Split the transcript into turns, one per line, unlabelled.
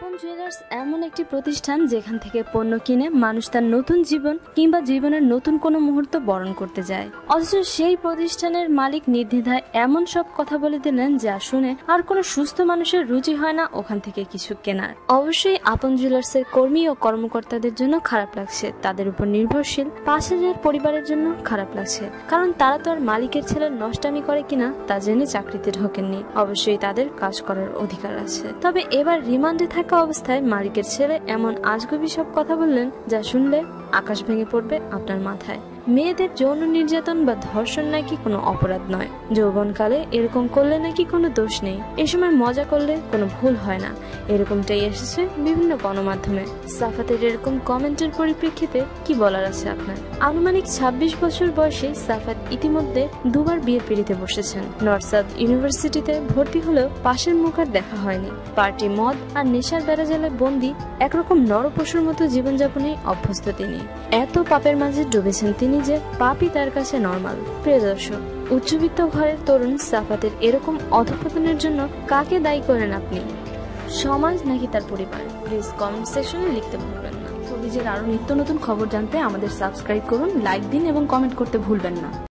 আপন জুয়েলার্স এমন একটি প্রতিষ্ঠান যেখান থেকে পণ্য কিনে মানুষ তার নতুন জীবন কিংবা জীবনের নতুন কোনো মুহূর্ত বরণ করতে যায়। অথচ সেই প্রতিষ্ঠানের মালিক নির্দ্বিধায় এমন সব কথা বলে দিলেন যা শুনে আর কোনো সুস্থ মানুষের রুচি হয় না ওখান থেকে কিছু কেনার। অবশ্যই আপন জুয়েলার্সের কর্মী ও কর্মকর্তাদের জন্য খারাপ লাগছে। তাদের উপর নির্ভরশীল। পাঁচ হাজার পরিবারের জন্য খারাপ লাগছে। কারণ তারা তো আর মালিকের ছেলের নষ্টামি করে কিনা তা জেনে চাকরিতে ঢোকেননি। অবশ্যই তাদের কাজ করার অধিকার আছে। তবে এবার রিমান্ডে থাকা অবস্থায় মালিকের ছেলে এমন আজগুবি সব কথা বললেন যা শুনলে আকাশ ভেঙে পড়বে আপনার মাথায়। মেয়েদের যৌন নির্যাতন বা ধর্ষণ নাকি কোনো অপরাধ নয়। যৌবনকালে এরকম করলে নাকি কোনো দোষ নেই। এ সময় মজা করলে কোনো ভুল হয় না। এরকমটাই এসেছে বিভিন্ন গণমাধ্যমে। সাফাতের এরকম কমেন্টের পরিপ্রেক্ষিতে কি বলার আছে আপনার? আনুমানিক ২৬ বছর বয়সে সাফাত ইতিমধ্যে দুবার বিয়ের পিড়িতে বসেছেন। নর্থ সাউথ ইউনিভার্সিটিতে ভর্তি হলেও পাশের মুখ আর দেখা হয়নি। পার্টি মদ আর নেশার বেড়াজালে বন্দি একরকম নরপশুর মতো জীবনযাপনে অভ্যস্ত তিনি। এত পাপের মাঝে ডুবেছেন তিনি যে পাপই তার কাছে নর্মাল প্রিয় দর্শক উচ্চবিত্ত ঘরের তরুণ সাফাতের এরকম অধপতনের জন্য কাকে দায়ী করেন আপনি? সমাজ নাকি তার পরিবার? প্লিজ কমেন্ট সেকশনে লিখতে ভুলবেন না।
শোবিজের আরও নিত্য নতুন খবর জানতে আমাদের সাবস্ক্রাইব করুন লাইক দিন এবং কমেন্ট করতে ভুলবেন না।